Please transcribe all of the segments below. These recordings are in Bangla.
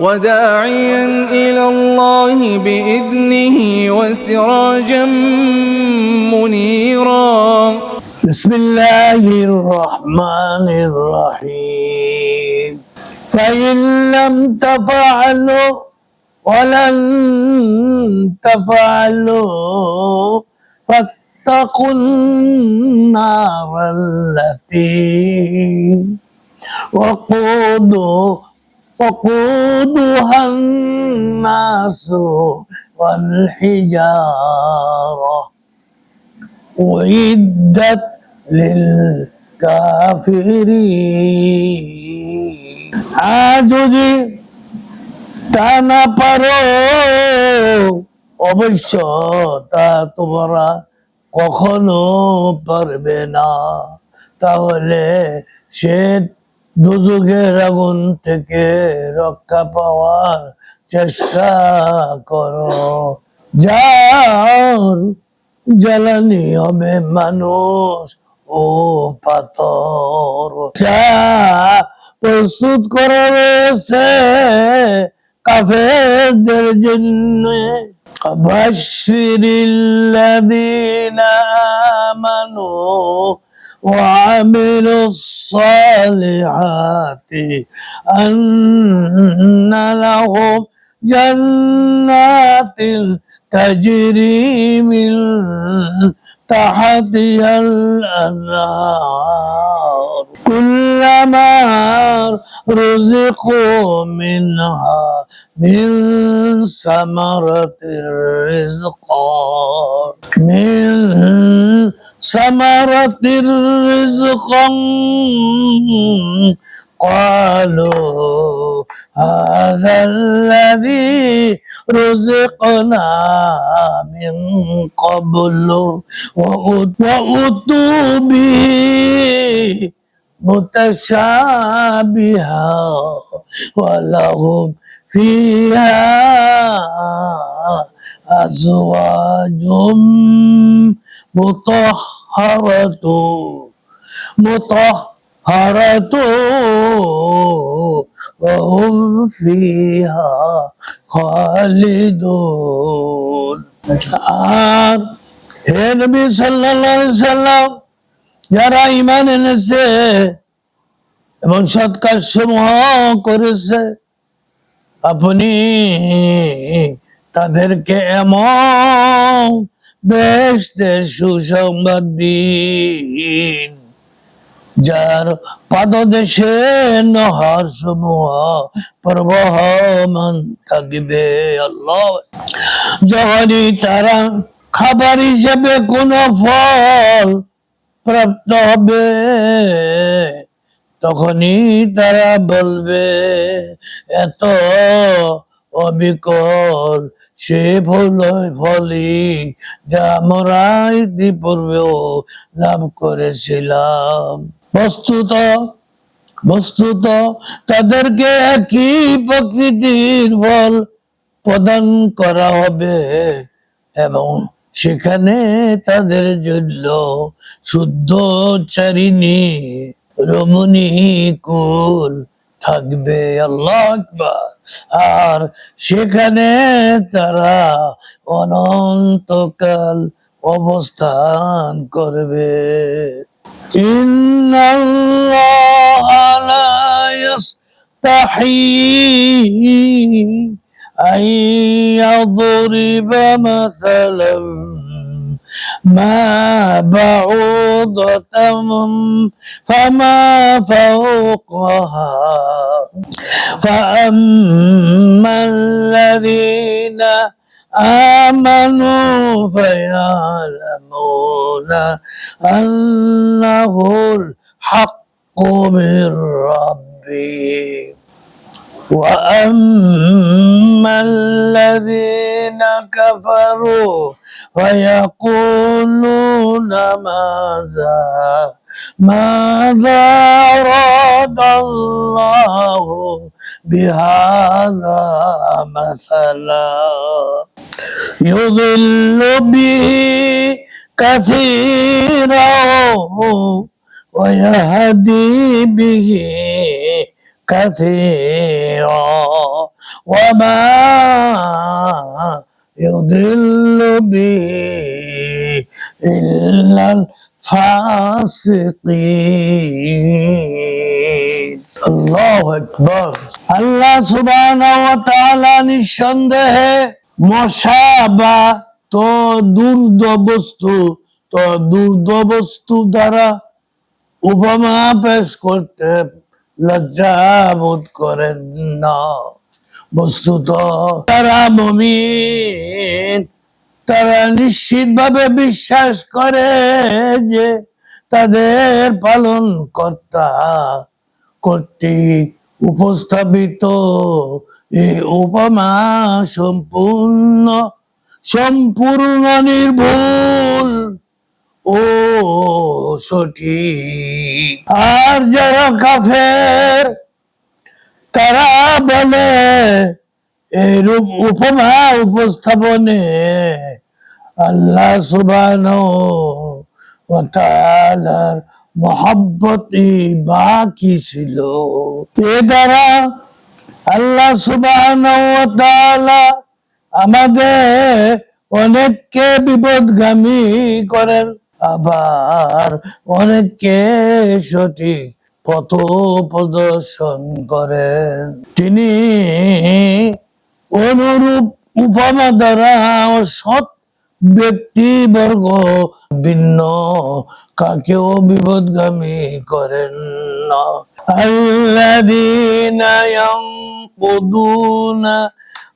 وداعيا إلى الله بإذنه وسراجا منيرا. بسم الله الرحمن الرحيم. فإن لم تفعلوا ولن تفعلوا فاتقوا النار التي وقودوا وقودها الناس والحجاره أعدت للكافرين আর যদি তা না পারো অবশ্য তা তোমরা কখনো পারবে না তাহলে সে দুযুগের আগুন থেকে রক্ষা পাওয়ার চেষ্টা করো। যার জ্বালানি হবে মানুষ ও পাথর। যা প্রস্তুত করা রয়েছে কাফেরদের জন্য। বাশিরিল্লাযীনা আমানু وعملوا الصالحات أن لهم جنات تجري من تحتها الأنهار. كلما رزقوا منها من ثمرة الرزق من ثمرة الرزق قالوا هذا الذي رزقنا من قبل وأتوا به متشابها ولهم فيها أزواج مطهرة مطهرة وهم فيها خالدون আর হে নবী সাল্লাল্লাহু আলাইহি সাল্লাম যারা ঈমান এনেছে এবং সৎ কাজ সমূহ করেছে আপনি তাদেরকে এমন বেহেশতের সুসংবাদ যার পাদদেশে নহর সমূহ প্রবহমান থাকবে আল্লাহ। যখনই তারা খাবার হিসেবে কোন ফল প্রাপ্ত হবে, তখনই তারা বলবে, এত অবিকল সে ফল ফলই যা আমরা ইতিপূর্বেও লাভ করেছিলাম। বস্তুত বস্তুত, তাদেরকে একই প্রকৃতির ফল প্রদান করা হবে, এবং সেখানে তাদের জন্য শুদ্ধ চারিণী, রমণী কুল থাকবে। আল্লাহ আকবার। আর সেখানে তারা অনন্তকাল অবস্থান করবে ইন্নাল্লাহ লা يستحيي أن يضرب مثلا ما بعوضة فما فوقها فأما الذين آمنوا فيعلمون أنه الحق من ربهم. وأما الذين كفروا فيقولون ماذا؟ ماذا أراد الله بهذا مثلا؟ يضل به كثيرا ويهدي به كثيرا وما يضل به إلا الفاسقين الله أكبر আল্লাহ সুবহানাহু ওয়া তাআলা নিঃসন্দেহে মশা বা তো দুর্দ বস্তু তো দুর্দ বস্তু দ্বারা উপমা পেশ করতে লজ্জা বোধ করেন না। বস্তুত তারা মমিন, তারা নিশ্চিতভাবে বিশ্বাস করে যে তাদের পালন কর্তা কর্তৃক উপস্থাপিত এই উপমা সম্পূর্ণ সম্পূর্ণ নির্ভুল। ও সঠিক। আর যারা কাফের, তারা বলে, এরূপ উপমা উপস্থাপনে আল্লাহ সুবান তালার মহাব্বতই বাকি ছিল। এ দ্বারা আল্লাহ সুবান আমাদের অনেককে বিপদগামী করেন। আবার অনেককে সঠিক পথ প্রদর্শন করেন। তিনি অনুরূপ উপমা দ্বারা সৎ ব্যক্তিবর্গ ভিন্ন, কাকেও বিপদগামী করেন না। আল্লাদিনা ইয়ানকুদুনা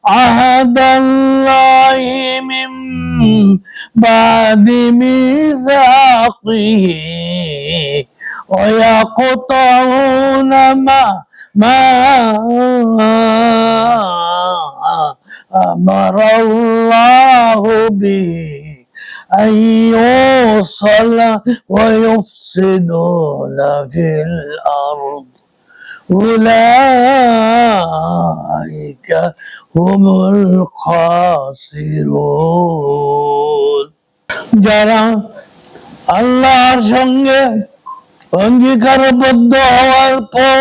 عهد الله من بعد ميثاقه ويقطعون ما ما أمر الله به أن يوصل ويفسدون في الأرض أولئك هم الخاسرون যারা আল্লাহর সঙ্গে অঙ্গীকারবদ্ধ হওয়ার পর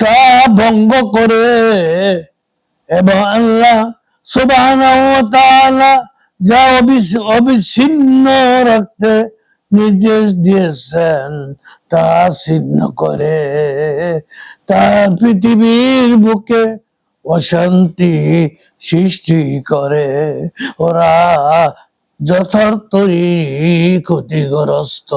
তা ভঙ্গ করে এবং আল্লাহ সুবহানাহু ওয়া তাআলা যা অবিস- অবিচ্ছিন্ন রাখতে নির্দেশ দিয়েছেন তা ছিন্ন করে, তা পৃথিবীর বুকে অশান্তি সৃষ্টি করে। ওরা যথার্থই ক্ষতিগ্রস্ত।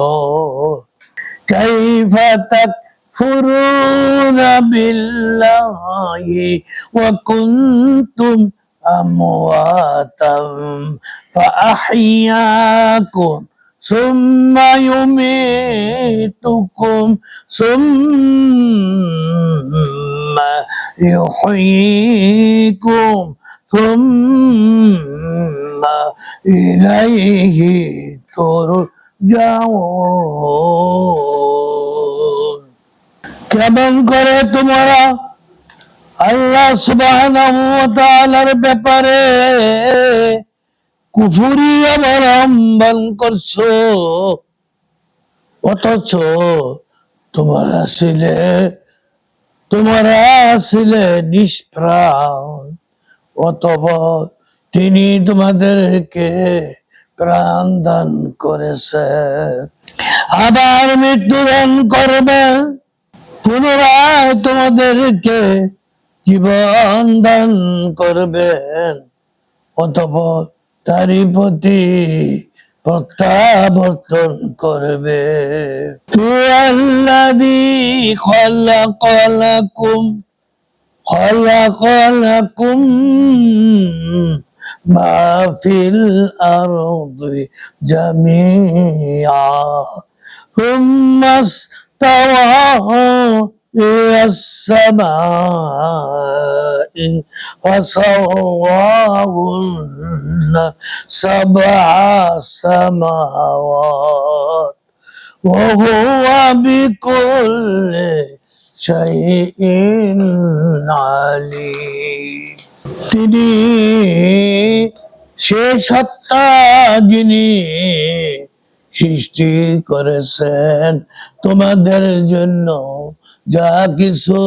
কুন্তুম আমি বিল্লাহি ওয়া ثم يميتكم ثم يحييكم ثم إليه ترجعون কেমন করে তোমরা আল্লাহ সুবহানাহু ওয়া তাআলার ব্যাপারে কুফুরি অবলম্বন করছ? অথচ তোমরা ছিলে তোমরা ছিলে নিষ্প্রাণ। অতঃপর তিনি তোমাদেরকে প্রাণ দান করেছে। আবার মৃত্যুদান করবে। পুনরায় তোমাদেরকে জীবন দান করবেন। অতঃপর তারি প্রতি প্রত্যাবর্তন করবে। তুয়াল্লাদি খলা কলাকুম খলা কলাকুম মাফিল আর আরদি জামিয়া তাহ إلى السماء فسواهن سبع سماوات وهو بكل شيء عليم তিনি সে সত্তা যিনি সৃষ্টি করেছেন তোমাদের জন্য যা কিছু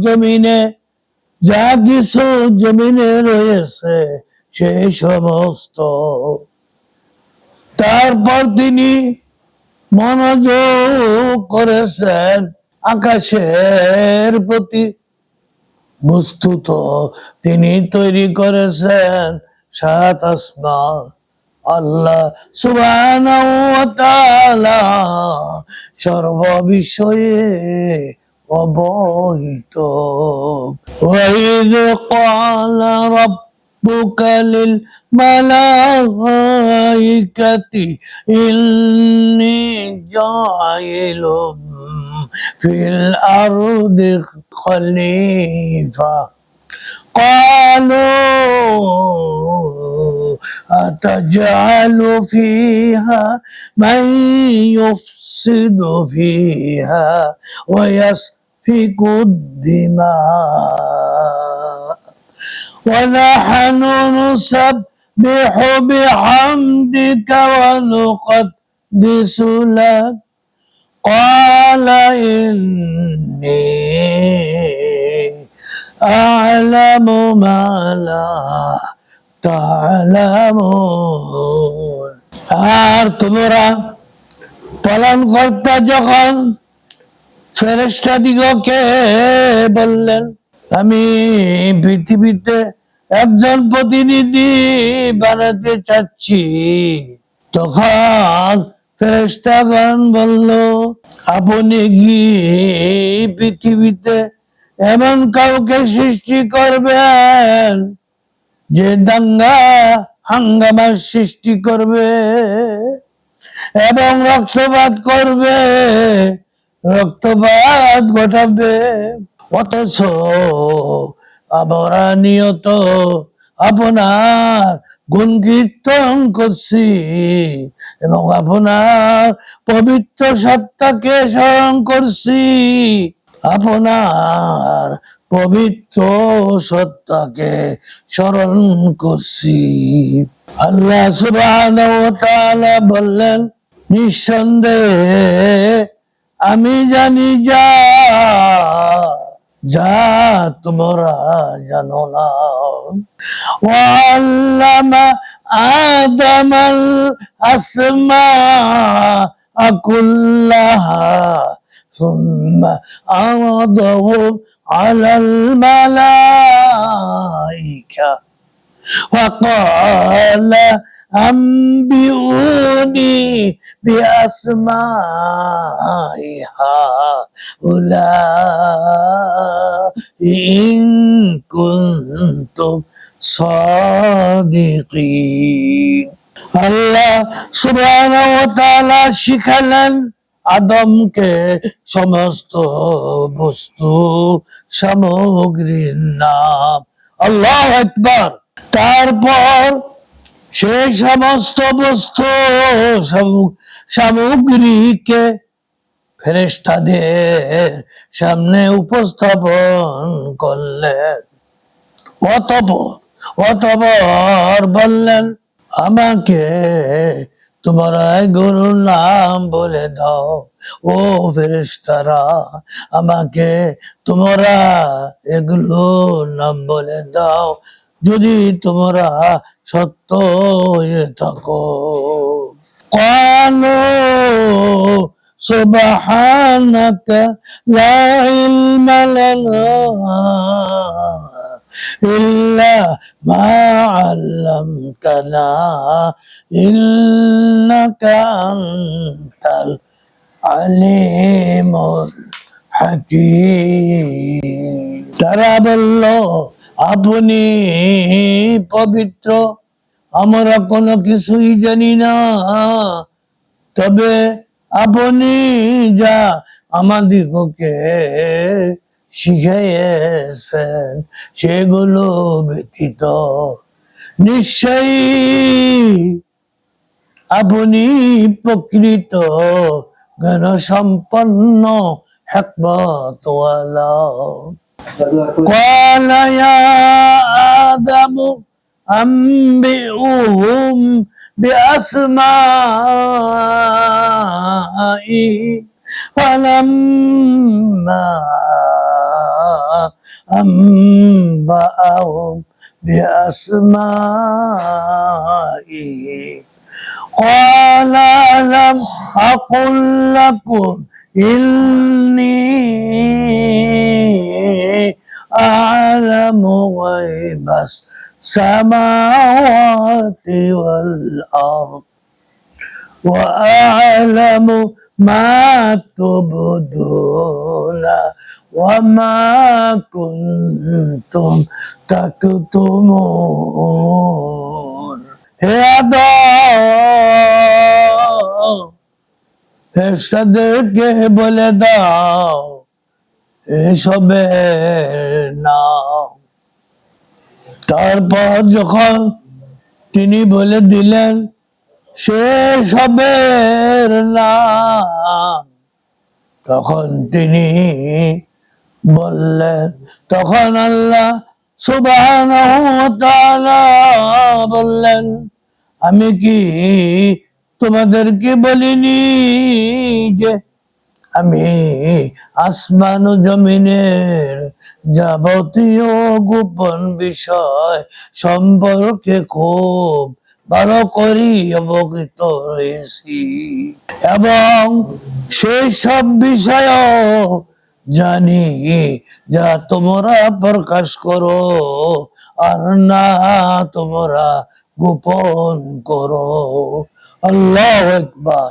জমিনে, যা কিছু জমিনে রয়েছে সেই সমস্ত। তারপর তিনি মনোযোগ করেছেন আকাশের প্রতি। বস্তুত তিনি তৈরি করেছেন সাত আসমান। আল্লাহ তাআলা সর্ববিষয়ে অবহিত وإذ قال ربك للملائكة إني جاعل في الأرض خليفة قالوا أتجعل فيها من يفسد فيها ويسفك الدماء ونحن نسبح بحمدك ونقدس لك قال إني أعلم ما لا تعلمون আর তোমরা পালন কর্তা যখন ফেরেস্তা দিগকে বললেন, আমি পৃথিবীতে একজন প্রতিনিধি বানাতে চাচ্ছি। তখন ফেরেস্তাগণ বলল, আপনি কি পৃথিবীতে এমন কাউকে সৃষ্টি করবেন যে দাঙ্গা হাঙ্গামার সৃষ্টি করবে এবং রক্তপাত করবে রক্তপাত ঘটাবে। অথচ আমরা নিয়ত আপনার গুণ কীর্তন করছি এবং আপনার পবিত্র সত্তাকে স্মরণ করছি। আপনার পবিত্র সত্তাকে স্মরণ করছি। আল্লাহ তাআলা বললেন, নিঃসন্দেহে আমি জানি যা যা তোমরা জানো না وعلم آدم الأسماء كلها ثم عرضهم على الملائكة وقال أنبئوني بأسماء هؤلاء إن كنتم صادقين আল্লাহ সুবহানাহু ওয়া তাআলা শিখালেন আদমকে সমস্ত বস্তু সামগ্রীর নাম আল্লাহ একবার তারপর সেই সমস্ত বস্তু সামগ্রীকে ফেরেশতাদের সামনে উপস্থাপন করলেন। অতপর অতপর বললেন, আমাকে তোমরা গরুর নাম বলে দাও। ও ফেরেশতারা, আমাকে তোমরা এগুলো নাম বলে দাও। যদি তোমরা সত্য হয়ে থাকো قالوا سبحانك لا علم لنا إلا ما علمتنا إنك أنت العليم الحكيم তারা বলল আপনি পবিত্র। আমরা কোনো কিছুই জানি না। তবে আপনি যা আমাদিগকে শিখাইয়েছেন সেগুলো ব্যতীত। নিশ্চয়ই আপনি প্রকৃত জ্ঞান সম্পন্ন হেকমতওয়ালা। قال يا آدم أنبئهم بأسمائهم فلما أنبأهم أنبأهم بأسمائهم قال ألم أقل لكم إني أعلم غيب السماوات والأرض وأعلم ما تبدون وما كنتم تكتمون হে আদম ফেরেশতাদেরকে বলে দাও এসবের নাম। তারপর যখন তিনি বলে দিলেন, সে সবের নাম। তখন তিনি বললেন, তখন আল্লাহ ওয়া বললেন, আমি কি তোমাদেরকে বলিনি যে আমি আসমান জমিনের যাবতীয় গোপন বিষয় সম্পর্কে খুব ভালো করি অবগত রয়েছি। এবং সেই সব বিষয়ও জানি যা তোমরা প্রকাশ করো আর না তোমরা গোপন করো। আল্লাহ একবার